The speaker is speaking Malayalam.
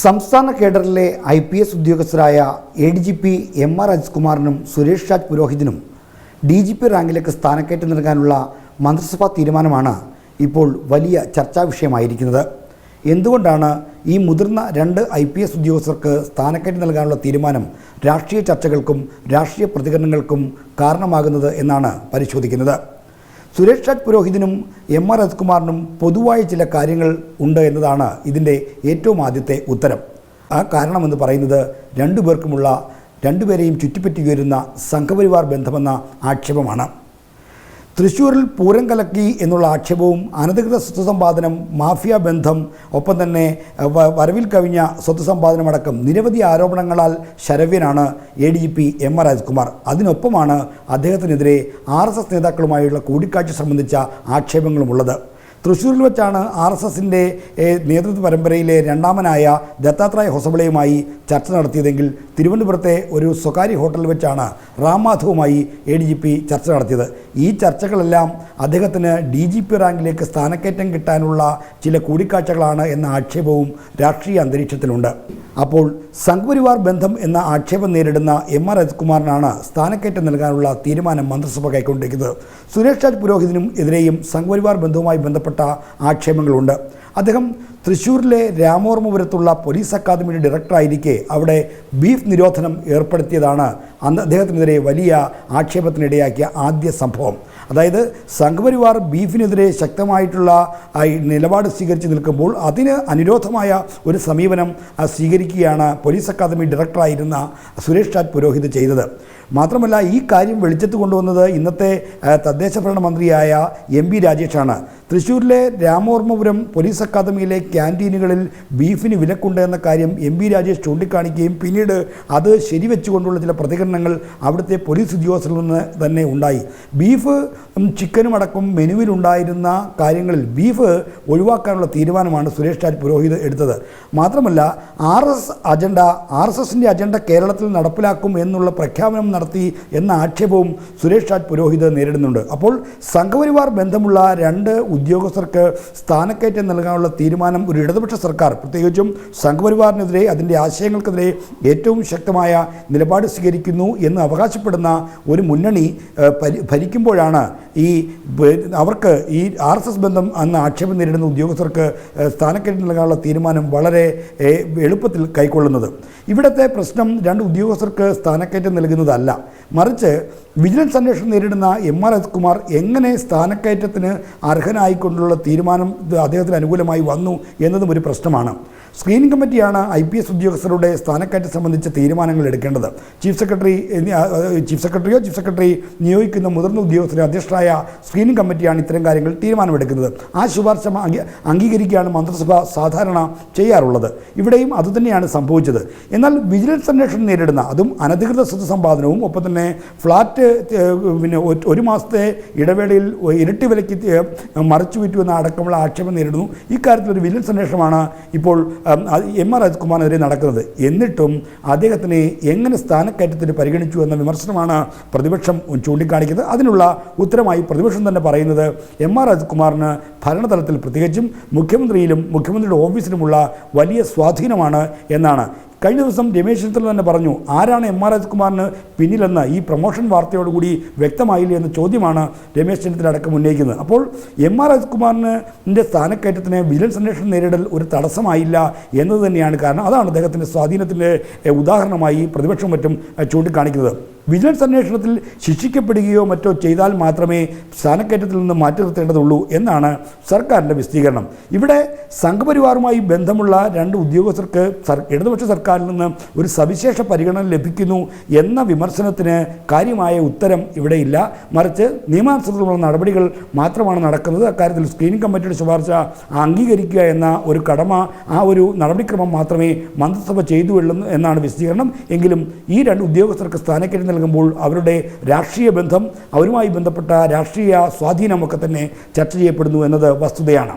സംസ്ഥാന കേഡറിലെ I P S ഉദ്യോഗസ്ഥരായ A D G P M R രാജ്കുമാറിനും Suresh Raj പുരോഹിതിനും ഡി ജി പി റാങ്കിലേക്ക് സ്ഥാനക്കയറ്റം നൽകാനുള്ള മന്ത്രിസഭാ തീരുമാനമാണ് ഇപ്പോൾ വലിയ ചർച്ചാ വിഷയമായിരിക്കുന്നത്. എന്തുകൊണ്ടാണ് ഈ മുതിർന്ന രണ്ട് ഐ പി എസ് ഉദ്യോഗസ്ഥർക്ക് സ്ഥാനക്കയറ്റം നൽകാനുള്ള തീരുമാനം രാഷ്ട്രീയ ചർച്ചകൾക്കും രാഷ്ട്രീയ പ്രതികരണങ്ങൾക്കും കാരണമാകുന്നത് എന്നാണ് പരിശോധിക്കുന്നത്. സുരേഷ് രാജ് പുരോഹിതനും എം ആർ രത്കുമാറിനും പൊതുവായ ചില കാര്യങ്ങൾ ഉണ്ട് എന്നതാണ് ഇതിന്റെ ഏറ്റവും ആദ്യത്തെ ഉത്തരം. ആ കാരണമെന്ന് പറയുന്നത് രണ്ടുപേർക്കുമുള്ള രണ്ടുപേരെയും ചുറ്റിപ്പറ്റി ഉയരുന്ന സംഘപരിവാർ ബന്ധമെന്ന ആക്ഷേപമാണ്. തൃശ്ശൂരിൽ പൂരം കലക്കി എന്നുള്ള ആക്ഷേപവും അനധികൃത സ്വത്ത് സമ്പാദനം മാഫിയ ബന്ധം ഒപ്പം തന്നെ വരവിൽ കവിഞ്ഞ സ്വത്ത് സമ്പാദനമടക്കം നിരവധി ആരോപണങ്ങളാൽ ശരവ്യനാണ് A D G P M R Rajkumar. അതിനൊപ്പമാണ് അദ്ദേഹത്തിനെതിരെ ആർ എസ് എസ് നേതാക്കളുമായുള്ള കൂടിക്കാഴ്ച സംബന്ധിച്ച ആക്ഷേപങ്ങളുമുള്ളത്. തൃശ്ശൂരിൽ വെച്ചാണ് ആർ എസ് എസിന്റെ നേതൃത്വ പരമ്പരയിലെ രണ്ടാമനായ ദത്താത്രേയ ഹൊസബളയുമായി ചർച്ച നടത്തിയതെങ്കിൽ തിരുവനന്തപുരത്തെ ഒരു സ്വകാര്യ ഹോട്ടലിൽ വെച്ചാണ് റാം മാധവുമായി എ ഡി ജി പി ചർച്ച നടത്തിയത്. ഈ ചർച്ചകളെല്ലാം അദ്ദേഹത്തിന് ഡി ജി പി റാങ്കിലേക്ക് സ്ഥാനക്കയറ്റം കിട്ടാനുള്ള ചില കൂടിക്കാഴ്ചകളാണ് എന്ന ആക്ഷേപവും രാഷ്ട്രീയ അന്തരീക്ഷത്തിലുണ്ട്. അപ്പോൾ സംഘപരിവാർ ബന്ധം എന്ന ആക്ഷേപം നേരിടുന്ന എം ആർ രജകുമാറിനാണ് സ്ഥാനക്കയറ്റം നൽകാനുള്ള തീരുമാനം മന്ത്രിസഭ കൈക്കൊണ്ടിരിക്കുന്നത്. സുരേഷ് രാജ് പുരോഹിതനും എതിരെയും സംഘപരിവാർ ബന്ധവുമായി ബന്ധപ്പെട്ട ആക്ഷേപങ്ങളുണ്ട്. അദ്ദേഹം തൃശ്ശൂരിലെ രാമോർമപുരത്തുള്ള പോലീസ് അക്കാദമിയുടെ ഡയറക്ടറായിരിക്കെ അവിടെ ബീഫ് നിരോധനം ഏർപ്പെടുത്തിയതാണ്. അന്ന് അദ്ദേഹത്തിനെതിരെ വലിയ ആക്ഷേപത്തിനിടയാക്കിയ ആദ്യ സംഭവം. അതായത് സംഘപരിവാർ ബീഫിനെതിരെ ശക്തമായിട്ടുള്ള നിലപാട് സ്വീകരിച്ച് നിൽക്കുമ്പോൾ അതിന് അനുരോധമായ ഒരു സമീപനം സ്വീകരിക്കുകയാണ് പോലീസ് അക്കാദമി ഡയറക്ടറായിരുന്ന സുരേഷ് രാജ് പുരോഹിത് ചെയ്തത്. മാത്രമല്ല ഈ കാര്യം വെളിച്ചത്ത് കൊണ്ടുവന്നത് ഇന്നത്തെ ആ, തദ്ദേശ ഭരണ മന്ത്രിയായ എം പി രാജേഷാണ്. തൃശ്ശൂരിലെ രാമോർമ്മപുരം പോലീസ് അക്കാദമിയിലെ ക്യാന്റീനുകളിൽ ബീഫിന് വിലക്കുണ്ട് എന്ന കാര്യം എം വി രാജേഷ് ചൂണ്ടിക്കാണിക്കുകയും പിന്നീട് അത് ശരിവെച്ചുകൊണ്ടുള്ള ചില പ്രതികരണങ്ങൾ അവിടുത്തെ പോലീസ് ഉദ്യോഗസ്ഥരിൽ നിന്ന് തന്നെ ഉണ്ടായി. ബീഫ് ചിക്കനും അടക്കം മെനുവിലുണ്ടായിരുന്ന കാര്യങ്ങളിൽ ബീഫ് ഒഴിവാക്കാനുള്ള തീരുമാനമാണ് സുരേഷ് രാജ് പുരോഹിത് എടുത്തത്. മാത്രമല്ല R S agenda R S എസിന്റെ അജണ്ട കേരളത്തിൽ നടപ്പിലാക്കും എന്നുള്ള പ്രഖ്യാപനം നടത്തി എന്ന ആക്ഷേപവും സുരേഷ് രാജ് പുരോഹിത് നേരിടുന്നുണ്ട്. അപ്പോൾ സംഘപരിവാർ ബന്ധമുള്ള രണ്ട് ഉദ്യോഗസ്ഥർക്ക് സ്ഥാനക്കയറ്റം നൽകാനുള്ള തീരുമാനം ഒരു ഇടതുപക്ഷ സർക്കാർ പ്രത്യേകിച്ചും സംഘപരിവാറിനെതിരെ അതിന്റെ ആശയങ്ങൾക്കെതിരെ ഏറ്റവും ശക്തമായ നിലപാട് സ്വീകരിക്കുന്നു എന്ന് അവകാശപ്പെടുന്ന ഒരു മുന്നണി ഭരിക്കുമ്പോഴാണ് ഈ അവർക്ക് ഈ ആർ എസ് എസ് ബന്ധം അന്ന് ആക്ഷേപം നേരിടുന്ന ഉദ്യോഗസ്ഥർക്ക് സ്ഥാനക്കയറ്റം നൽകാനുള്ള തീരുമാനം വളരെ എളുപ്പത്തിൽ കൈക്കൊള്ളുന്നത്. ഇവിടുത്തെ പ്രശ്നം രണ്ട് ഉദ്യോഗസ്ഥർക്ക് സ്ഥാനക്കയറ്റം നൽകുന്നതല്ല. മറിച്ച് വിജിലൻസ് അന്വേഷണം നേരിടുന്ന എം ആർ എസ് കുമാർ എങ്ങനെ സ്ഥാനക്കയറ്റത്തിന് അർഹനായിക്കൊണ്ടുള്ള തീരുമാനം അദ്ദേഹത്തിന് അനുകൂലമായി വന്നു എന്നതും ഒരു പ്രശ്നമാണ്. സ്ക്രീനിംഗ് കമ്മിറ്റിയാണ് ഐ പി എസ് ഉദ്യോഗസ്ഥരുടെ സ്ഥാനക്കയറ്റം സംബന്ധിച്ച തീരുമാനങ്ങൾ എടുക്കേണ്ടത്. ചീഫ് സെക്രട്ടറി ചീഫ് സെക്രട്ടറിയോ ചീഫ് സെക്രട്ടറി നിയോഗിക്കുന്ന മുതിർന്ന ഉദ്യോഗസ്ഥരെ അധ്യക്ഷരായ സ്ക്രീനിംഗ് കമ്മിറ്റിയാണ് ഇത്തരം കാര്യങ്ങൾ തീരുമാനമെടുക്കുന്നത്. ആ ശുപാർശ അംഗീ- അംഗീകരിക്കുകയാണ് മന്ത്രിസഭ സാധാരണ ചെയ്യാറുള്ളത്. ഇവിടെയും അതുതന്നെയാണ് സംഭവിച്ചത്. എന്നാൽ വിജിലൻസ് അന്വേഷണം നേരിടുന്ന അതും അനധികൃത സ്വത്ത് സമ്പാദനവും ഒപ്പം തന്നെ ഫ്ലാറ്റ് പിന്നെ ഒരു മാസത്തെ ഇടവേളയിൽ ഇരട്ടി വിലയ്ക്ക് ഏഹ്, വിറ്റു എന്ന അടക്കമുള്ള ആക്ഷേപം നേരിടുന്നു. ഇക്കാര്യത്തിൽ ഒരു വിജിലൻസ് അന്വേഷണമാണ് ഇപ്പോൾ എം ആർ രാജ്കുമാറിനെതിരെ നടക്കുന്നത്. എന്നിട്ടും അദ്ദേഹത്തിനെ എങ്ങനെ സ്ഥാനക്കയറ്റത്തിന് പരിഗണിച്ചു എന്ന വിമർശനമാണ് പ്രതിപക്ഷം ചൂണ്ടിക്കാണിക്കുന്നത്. അതിനുള്ള ഉത്തരമായി പ്രതിപക്ഷം തന്നെ പറയുന്നത് എം ആർ രാജ്കുമാറിന് ഭരണതലത്തിൽ പ്രത്യേകിച്ചും മുഖ്യമന്ത്രിയിലും മുഖ്യമന്ത്രിയുടെ ഓഫീസിലുമുള്ള വലിയ സ്വാധീനമാണ് എന്നാണ്. കഴിഞ്ഞ ദിവസം രമേശ് ചെന്നിത്തല തന്നെ പറഞ്ഞു ആരാണ് എം ആർ രാജ്കുമാറിന് പിന്നിലെന്ന് ഈ പ്രൊമോഷൻ വാർത്തയോടുകൂടി വ്യക്തമായില്ല എന്ന ചോദ്യമാണ് രമേശ് ചെന്നിത്തല അടക്കം ഉന്നയിക്കുന്നത്. അപ്പോൾ എം ആർ രാജ്കുമാറിന്റെ സ്ഥാനക്കയറ്റത്തിന് വിജിലൻസ് അന്വേഷണം നേരിടൽ ഒരു തടസ്സമായില്ല എന്നത് തന്നെയാണ് കാരണം അതാണ് അദ്ദേഹത്തിന്റെ സ്വാധീനത്തിന്റെ ഉദാഹരണമായി പ്രതിപക്ഷം മറ്റും ചൂണ്ടിക്കാണിക്കുന്നത്. വിജിലൻസ് അന്വേഷണത്തിൽ ശിക്ഷിക്കപ്പെടുകയോ മറ്റോ ചെയ്താൽ മാത്രമേ സ്ഥാനക്കയറ്റത്തിൽ നിന്ന് മാറ്റി നിർത്തേണ്ടതുള്ളൂ എന്നാണ് സർക്കാരിന്റെ വിശദീകരണം. ഇവിടെ സംഘപരിവാറുമായി ബന്ധമുള്ള രണ്ട് ഉദ്യോഗസ്ഥർക്ക് ഇടതുപക്ഷ സർക്കാരിൽ നിന്ന് ഒരു സവിശേഷ പരിഗണന ലഭിക്കുന്നു എന്ന വിമർശനത്തിന് കാര്യമായ ഉത്തരം ഇവിടെയില്ല. മറിച്ച് നിയമാനുസൃതമുള്ള നടപടികൾ മാത്രമാണ് നടക്കുന്നത്. അക്കാര്യത്തിൽ സ്ക്രീനിംഗ് കമ്മിറ്റിയുടെ ശുപാർശ അംഗീകരിക്കുക എന്ന ഒരു കടമ ആ ഒരു നടപടിക്രമം മാത്രമേ മന്ത്രിസഭ ചെയ്തു എന്നാണ് വിശദീകരണം. എങ്കിലും ഈ രണ്ട് ഉദ്യോഗസ്ഥർക്ക് സ്ഥാനക്കയറ്റം നൽകുമ്പോൾ അവരുടെ രാഷ്ട്രീയ ബന്ധം അവരുമായി ബന്ധപ്പെട്ട രാഷ്ട്രീയ സ്വാധീനമൊക്കെ തന്നെ ചർച്ച ചെയ്യപ്പെടുന്നു എന്നത് വസ്തുതയാണ്.